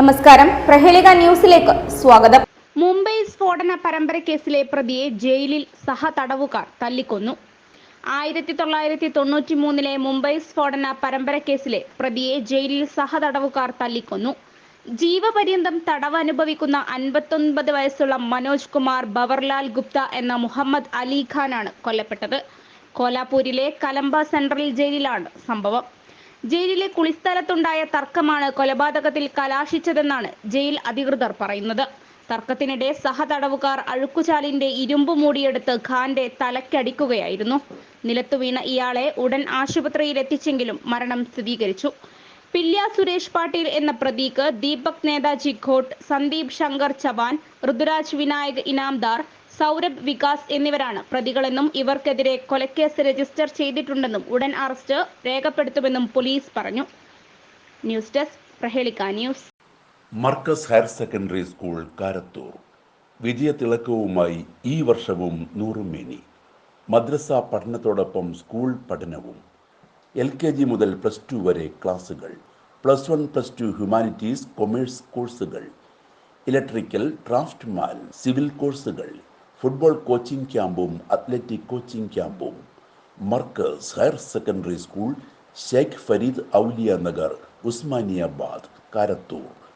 നമസ്കാരം. പ്രഹേളിക ന്യൂസിലേക്ക് സ്വാഗതം. മുംബൈ സ്ഫോടന പരമ്പര കേസിലെ പ്രതിയെ ജയിലിൽ സഹ തടവുകാർ തല്ലിക്കൊന്നു. ആയിരത്തി തൊള്ളായിരത്തി തൊണ്ണൂറ്റി മൂന്നിലെ മുംബൈ സ്ഫോടന പരമ്പര കേസിലെ പ്രതിയെ ജയിലിൽ സഹ തടവുകാർ തല്ലിക്കൊന്നു. ജീവപര്യന്തം തടവ് അനുഭവിക്കുന്ന അൻപത്തൊൻപത് വയസ്സുള്ള മനോജ് കുമാർ ബവർലാൽ ഗുപ്ത എന്ന മുഹമ്മദ് അലി ഖാനാണ് കൊല്ലപ്പെട്ടത്. കോലാപൂരിലെ കലംബ സെൻട്രൽ ജയിലിലാണ് സംഭവം. ജയിലിലെ കുളിസ്ഥലത്തുണ്ടായ തർക്കമാണ് കൊലപാതകത്തിൽ കലാശിച്ചതെന്നാണ് ജയിൽ അധികൃതർ പറയുന്നത്. തർക്കത്തിനിടെ സഹതടവുകാർ അഴുക്കുചാലിന്റെ ഇരുമ്പ് മൂടിയെടുത്ത് ഖാന്റെ തലക്കടിക്കുകയായിരുന്നു നിലത്തു വീണ ഇയാളെ ഉടൻ ആശുപത്രിയിൽ എത്തിച്ചെങ്കിലും മരണം സ്ഥിരീകരിച്ചു. പില്യ സുരേഷ് പാട്ടീൽ എന്ന പ്രതീക് ദീപക് നേതാജി ഘോട്ട് സന്ദീപ് ശങ്കർ ചവാൻ ഋതുരാജ് വിനായക് ഇനാംദാർ സൗരഭ് വികാസ് എന്നിവരാണ് പ്രതികളെന്നും ഇവർക്കെതിരെ കൊലക്കേസ് രജിസ്റ്റർ ചെയ്തിട്ടുണ്ടെന്നും ഉടൻ അറസ്റ്റ് രേഖപ്പെടുത്തുമെന്നും പോലീസ് പറഞ്ഞു. News desk news. Markaz higher secondary school Karathur. വിജയത്തിളക്കവുമായി ഈ വർഷവും നൂറുമേനി. മദ്രസ പഠനത്തോടൊപ്പം സ്കൂൾ പഠനവും. എൽ കെ ജി മുതൽ പ്ലസ് ടു വരെ ക്ലാസുകൾ. Plus one plus two humanities commerce കോഴ്സുകൾ. ഇലക്ട്രിക്കൽ ക്രാഫ്റ്റ്മാൻ സിവിൽ കോഴ്സുകൾ. ഫുട്ബോൾ കോച്ചിംഗ് ക്യാമ്പും അത്ലറ്റിക് കോച്ചിംഗ് ക്യാമ്പും Markaz higher secondary school Sheikh Farid Auliya Nagar Usmaniabad Karathur